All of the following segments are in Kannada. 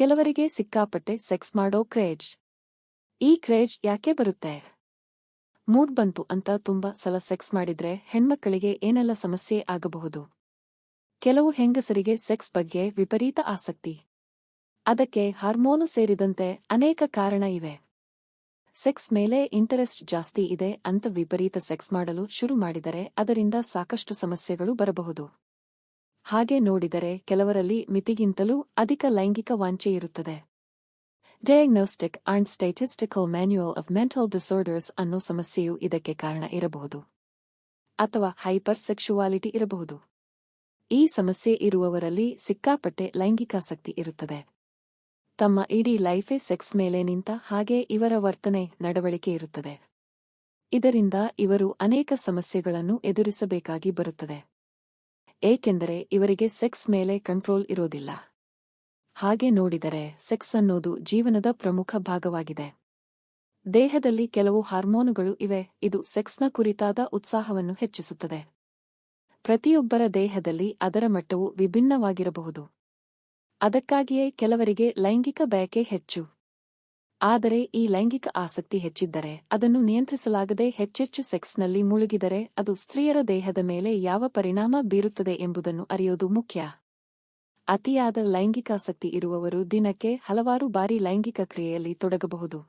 ಕೆಲವರಿಗೆ ಸಿಕ್ಕಾಪಟ್ಟೆ ಸೆಕ್ಸ್ ಮಾಡೋ ಕ್ರೇಜ್. ಈ ಕ್ರೇಜ್ ಯಾಕೆ ಬರುತ್ತೆ? ಮೂಡ್ ಬಂತು ಅಂತ ತುಂಬಾ ಸಲ ಸೆಕ್ಸ್ ಮಾಡಿದ್ರೆ ಹೆಣ್ಮಕ್ಕಳಿಗೆ ಏನೆಲ್ಲ ಸಮಸ್ಯೆ ಆಗಬಹುದು? ಕೆಲವು ಹೆಂಗಸರಿಗೆ ಸೆಕ್ಸ್ ಬಗ್ಗೆ ವಿಪರೀತ ಆಸಕ್ತಿ. ಅದಕ್ಕೆ ಹಾರ್ಮೋನು ಸೇರಿದಂತೆ ಅನೇಕ ಕಾರಣ ಇವೆ. ಸೆಕ್ಸ್ ಮೇಲೆ ಇಂಟರೆಸ್ಟ್ ಜಾಸ್ತಿ ಇದೆ ಅಂತ ವಿಪರೀತ ಸೆಕ್ಸ್ ಮಾಡಲು ಶುರು ಮಾಡಿದರೆ ಅದರಿಂದ ಸಾಕಷ್ಟು ಸಮಸ್ಯೆಗಳು ಬರಬಹುದು. ಹಾಗೆ ನೋಡಿದರೆ ಕೆಲವರಲ್ಲಿ ಮಿತಿಗಿಂತಲೂ ಅಧಿಕ ಲೈಂಗಿಕ ವಾಂಚೆ ಇರುತ್ತದೆ. Diagnostic and statistical manual of mental disorders ಅನ್ನೋ ಸಮಸ್ಯೆಯು ಇದಕ್ಕೆ ಕಾರಣ ಇರಬಹುದು. ಅಥವಾ ಹೈಪರ್ ಸೆಕ್ಷುವಾಲಿಟಿ ಇರಬಹುದು. ಈ ಸಮಸ್ಯೆ ಇರುವವರಲ್ಲಿ ಸಿಕ್ಕಾಪಟ್ಟೆ ಲೈಂಗಿಕಾಸಕ್ತಿ ಇರುತ್ತದೆ. ತಮ್ಮ ಇಡೀ ಲೈಫೇ ಸೆಕ್ಸ್ ಮೇಲೆ ನಿಂತ ಹಾಗೆ ಇವರ ವರ್ತನೆ, ನಡವಳಿಕೆ ಇರುತ್ತದೆ. ಇದರಿಂದ ಇವರು ಅನೇಕ ಸಮಸ್ಯೆಗಳನ್ನು ಎದುರಿಸಬೇಕಾಗಿ ಬರುತ್ತದೆ. ಏಕೆಂದರೆ ಇವರಿಗೆ ಸೆಕ್ಸ್ ಮೇಲೆ ಕಂಟ್ರೋಲ್ ಇರೋದಿಲ್ಲ. ಹಾಗೆ ನೋಡಿದರೆ ಸೆಕ್ಸ್ ಅನ್ನೋದು ಜೀವನದ ಪ್ರಮುಖ ಭಾಗವಾಗಿದೆ. ದೇಹದಲ್ಲಿ ಕೆಲವು ಹಾರ್ಮೋನುಗಳು ಇವೆ, ಇದು ಸೆಕ್ಸ್ನ ಕುರಿತಾದ ಉತ್ಸಾಹವನ್ನು ಹೆಚ್ಚಿಸುತ್ತದೆ. ಪ್ರತಿಯೊಬ್ಬರ ದೇಹದಲ್ಲಿ ಅದರ ಮಟ್ಟವು ವಿಭಿನ್ನವಾಗಿರಬಹುದು. ಅದಕ್ಕಾಗಿಯೇ ಕೆಲವರಿಗೆ ಲೈಂಗಿಕ ಬಯಕೆ ಹೆಚ್ಚು. ಆದರೆ ಈ ಲೈಂಗಿಕ ಆಸಕ್ತಿ ಹೆಚ್ಚಿದ್ದರೆ ಅದನ್ನು ನಿಯಂತ್ರಿಸಲಾಗದೆ ಹೆಚ್ಚೆಚ್ಚು ಸೆಕ್ಸ್ನಲ್ಲಿ ಮುಳುಗಿದರೆ ಅದು ಸ್ತ್ರೀಯರ ದೇಹದ ಮೇಲೆ ಯಾವ ಪರಿಣಾಮ ಬೀರುತ್ತದೆ ಎಂಬುದನ್ನು ಅರಿಯೋದು ಮುಖ್ಯ. ಅತಿಯಾದ ಲೈಂಗಿಕಾಸಕ್ತಿ ಇರುವವರು ದಿನಕ್ಕೆ ಹಲವಾರು ಬಾರಿ ಲೈಂಗಿಕ ಕ್ರಿಯೆಯಲ್ಲಿ ತೊಡಗಬಹುದು.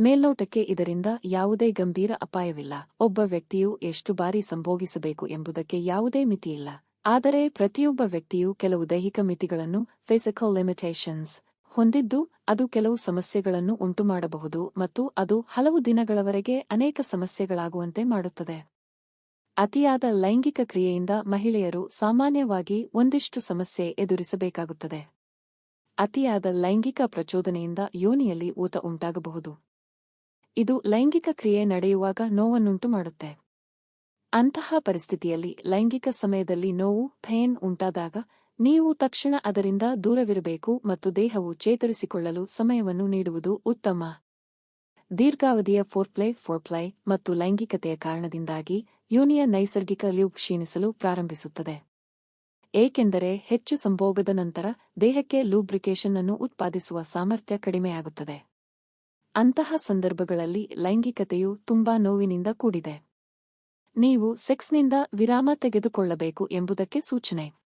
ಮೇಲ್ನೋಟಕ್ಕೆ ಇದರಿಂದ ಯಾವುದೇ ಗಂಭೀರ ಅಪಾಯವಿಲ್ಲ. ಒಬ್ಬ ವ್ಯಕ್ತಿಯು ಎಷ್ಟು ಬಾರಿ ಸಂಭೋಗಿಸಬೇಕು ಎಂಬುದಕ್ಕೆ ಯಾವುದೇ ಮಿತಿಯಿಲ್ಲ. ಆದರೆ ಪ್ರತಿಯೊಬ್ಬ ವ್ಯಕ್ತಿಯು ಕೆಲವು ದೈಹಿಕ ಮಿತಿಗಳನ್ನು ಫಿಸಿಕಲ್ ಲಿಮಿಟೇಷನ್ಸ್ ಹೊಂದಿದ್ದು ಅದು ಕೆಲವು ಸಮಸ್ಯೆಗಳನ್ನು ಉಂಟುಮಾಡಬಹುದು ಮತ್ತು ಅದು ಹಲವು ದಿನಗಳವರೆಗೆ ಅನೇಕ ಸಮಸ್ಯೆಗಳಾಗುವಂತೆ ಮಾಡುತ್ತದೆ. ಅತಿಯಾದ ಲೈಂಗಿಕ ಕ್ರಿಯೆಯಿಂದ ಮಹಿಳೆಯರು ಸಾಮಾನ್ಯವಾಗಿ ಒಂದಿಷ್ಟು ಸಮಸ್ಯೆ ಎದುರಿಸಬೇಕಾಗುತ್ತದೆ. ಅತಿಯಾದ ಲೈಂಗಿಕ ಪ್ರಚೋದನೆಯಿಂದ ಯೋನಿಯಲ್ಲಿ ಊತ ಉಂಟಾಗಬಹುದು. ಇದು ಲೈಂಗಿಕ ಕ್ರಿಯೆ ನಡೆಯುವಾಗ ನೋವನ್ನುಂಟು ಮಾಡುತ್ತೆ ಅಂತಹ ಪರಿಸ್ಥಿತಿಯಲ್ಲಿ ಲೈಂಗಿಕ ಸಮಯದಲ್ಲಿ ನೋವು ಫೇನ್ ಉಂಟಾದಾಗ ನೀವು ತಕ್ಷಣ ಅದರಿಂದ ದೂರವಿರಬೇಕು ಮತ್ತು ದೇಹವು ಚೇತರಿಸಿಕೊಳ್ಳಲು ಸಮಯವನ್ನು ನೀಡುವುದು ಉತ್ತಮ. ದೀರ್ಘಾವಧಿಯ ಫೋರ್ಪ್ಲೈ ಫೋರ್ಪ್ಲೈ ಮತ್ತು ಲೈಂಗಿಕತೆಯ ಕಾರಣದಿಂದಾಗಿ ಯೂನಿಯ ನೈಸರ್ಗಿಕ ಲ್ಯೂಬ್ ಕ್ಷೀಣಿಸಲು ಪ್ರಾರಂಭಿಸುತ್ತದೆ. ಏಕೆಂದರೆ ಹೆಚ್ಚು ಸಂಭೋಗದ ನಂತರ ದೇಹಕ್ಕೆ ಲೂಬ್ರಿಕೇಶನ್ ಅನ್ನು ಉತ್ಪಾದಿಸುವ ಸಾಮರ್ಥ್ಯ ಕಡಿಮೆಯಾಗುತ್ತದೆ. ಅಂತಹ ಸಂದರ್ಭಗಳಲ್ಲಿ ಲೈಂಗಿಕತೆಯು ತುಂಬಾ ನೋವಿನಿಂದ ಕೂಡಿದೆ. ನೀವು ಸೆಕ್ಸ್ನಿಂದ ವಿರಾಮ ತೆಗೆದುಕೊಳ್ಳಬೇಕು ಎಂಬುದಕ್ಕೆ ಸೂಚನೆ.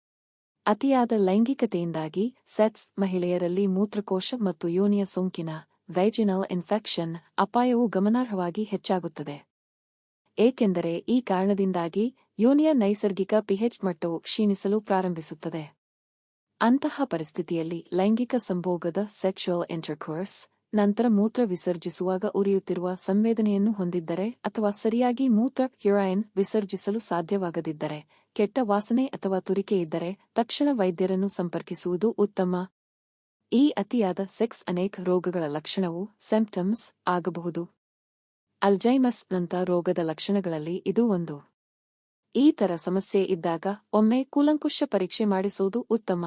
ಅತಿಯಾದ ಲೈಂಗಿಕತೆಯಿಂದಾಗಿ ಸೆಕ್ಸ್ ಮಹಿಳೆಯರಲ್ಲಿ ಮೂತ್ರಕೋಶ ಮತ್ತು ಯೋನಿಯ ಸೋಂಕಿನ ವೈಜಿನಲ್ ಇನ್ಫೆಕ್ಷನ್ ಅಪಾಯವು ಗಮನಾರ್ಹವಾಗಿ ಹೆಚ್ಚಾಗುತ್ತದೆ. ಏಕೆಂದರೆ ಈ ಕಾರಣದಿಂದಾಗಿ ಯೋನಿಯ ನೈಸರ್ಗಿಕ ಪಿಹೆಚ್ ಮಟ್ಟವು ಕ್ಷೀಣಿಸಲು ಪ್ರಾರಂಭಿಸುತ್ತದೆ. ಅಂತಹ ಪರಿಸ್ಥಿತಿಯಲ್ಲಿ ಲೈಂಗಿಕ ಸಂಭೋಗದ ಸೆಕ್ಷುವಲ್ ಇಂಟರ್ಕೋರ್ಸ್ ನಂತರ ಮೂತ್ರ ವಿಸರ್ಜಿಸುವಾಗ ಉರಿಯುತ್ತಿರುವ ಸಂವೇದನೆಯನ್ನು ಹೊಂದಿದ್ದರೆ ಅಥವಾ ಸರಿಯಾಗಿ ಮೂತ್ರ ಕ್ಯೂರಾಯನ್ ವಿಸರ್ಜಿಸಲು ಸಾಧ್ಯವಾಗದಿದ್ದರೆ, ಕೆಟ್ಟ ವಾಸನೆ ಅಥವಾ ತುರಿಕೆ ಇದ್ದರೆ ತಕ್ಷಣ ವೈದ್ಯರನ್ನು ಸಂಪರ್ಕಿಸುವುದು ಉತ್ತಮ. ಈ ಅತಿಯಾದ ಸೆಕ್ಸ್ ಅನೇಕ ರೋಗಗಳ ಲಕ್ಷಣವು ಸೆಂಪ್ಟಮ್ಸ್ ಆಗಬಹುದು. ಅಲ್ಜೈಮಸ್ ನಂತ ರೋಗದ ಲಕ್ಷಣಗಳಲ್ಲಿ ಇದು ಒಂದು. ಈ ತರ ಸಮಸ್ಯೆ ಇದ್ದಾಗ ಒಮ್ಮೆ ಕೂಲಂಕುಷ ಪರೀಕ್ಷೆ ಮಾಡಿಸುವುದು ಉತ್ತಮ.